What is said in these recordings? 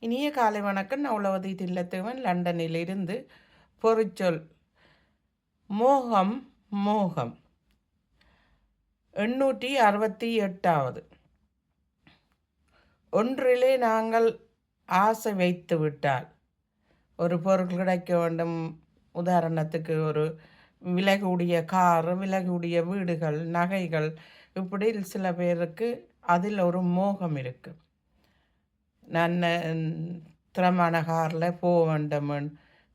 இனிய காலை வணக்கம். நவலவதி தில்லத்தேவன். லண்டனிலிருந்து பொறிச்சொல் மோகம் மோகம். எண்ணூற்றி அறுபத்தி எட்டாவது. ஒன்றிலே நாங்கள் ஆசை வைத்து விட்டால். ஒரு பொருள் கிடைக்க வேண்டும். உதாரணத்துக்கு ஒரு விலகுடைய கார் விலகுடைய வீடுகள் நகைகள். இப்படி சில பேருக்கு அதில் ஒரு மோகம் இருக்குது நான் திறமான காரில் போக வேண்டும்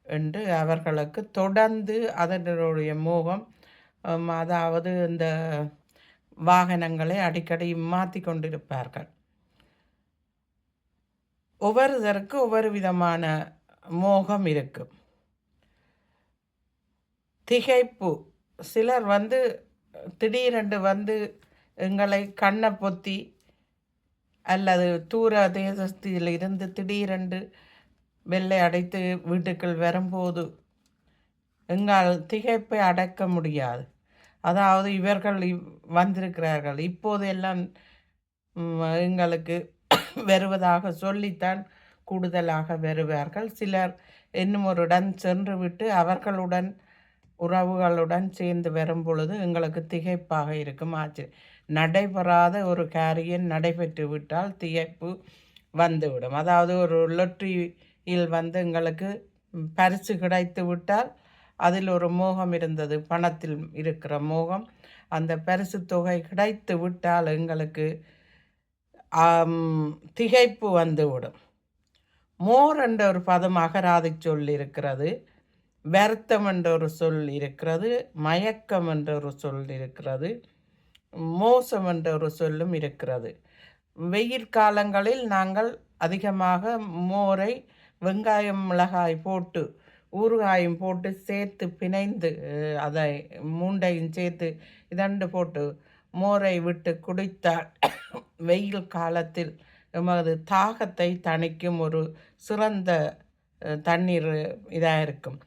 என்று அவர்களுக்கு தொடர்ந்து அதனுடைய மோகம் அதாவது இந்த வாகனங்களை அடிக்கடி மாற்றி கொண்டிருப்பார்கள். ஒவ்வொருத்தருக்கு ஒவ்வொரு விதமான மோகம் இருக்கும் திகைப்பு. சிலர் வந்து திடீரென்று வந்து எங்களை கண்ணை பொத்தி அல்லது தூர தேசத்தில் இருந்து திடீரென்று வெள்ளை அடைத்து வீட்டுக்குள் வரும்போது எங்கள் திகைப்பை அடக்க முடியாது. அதாவது இவர்கள் வந்திருக்கிறார்கள். இப்போது எல்லாம் எங்களுக்கு வருவதாக சொல்லித்தான் கூடுதலாக வருவார்கள். சிலர் இன்னும் ஒரு இடம் சென்று விட்டு அவர்களுடன் உறவுகளுடன் சேர்ந்து வரும் பொழுது எங்களுக்கு திகைப்பாக இருக்கும். ஆச்சரியம் நடைபெறாத ஒரு காரியம் நடைபெற்று விட்டால் திகைப்பு வந்துவிடும். அதாவது ஒரு லொட்டரியில் வந்து எங்களுக்கு பரிசு கிடைத்து விட்டால் அதில் ஒரு மோகம் இருந்தது பணத்தில் இருக்கிற மோகம். அந்த பரிசு தொகை கிடைத்து விட்டால் எங்களுக்கு திகைப்பு வந்துவிடும். மோர் என்ற ஒரு பதம் அகராதி சொல் இருக்கிறது வருத்தம் என்ற ஒரு சொல் இருக்கிறது மயக்கம் என்ற ஒரு சொல் இருக்கிறது. மோசம் என்ற ஒரு சொல்லும் இருக்கிறது. வெயில் காலங்களில் நாங்கள் அதிகமாக மோரை வெங்காயம் மிளகாய் போட்டு ஊறுகாயும் போட்டு சேர்த்து பிணைந்து அதை மூண்டையும் சேர்த்து இதண்டு போட்டு மோரை விட்டு குடித்தால் வெயில் காலத்தில் எமது தாகத்தை தணிக்கும் ஒரு சிறந்த தண்ணீர் இதாக இருக்கும்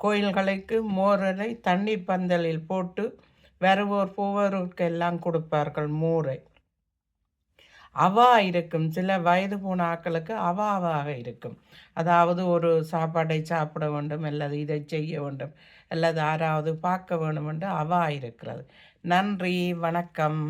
கோயில்களுக்கு மோரரை தண்ணீர் பந்தலில் போட்டு வருவோர் போவோருக்கு எல்லாம் கொடுப்பார்கள் மூரை. அவா இருக்கும். சில வயது போன ஆக்களுக்கு அவாவாக இருக்கும். அதாவது ஒரு சாப்பாடை சாப்பிட வேண்டும் அல்லது இதை செய்ய வேண்டும் அல்லது யாராவது பார்க்க வேண்டும் என்று அவா இருக்கிறது. நன்றி வணக்கம்.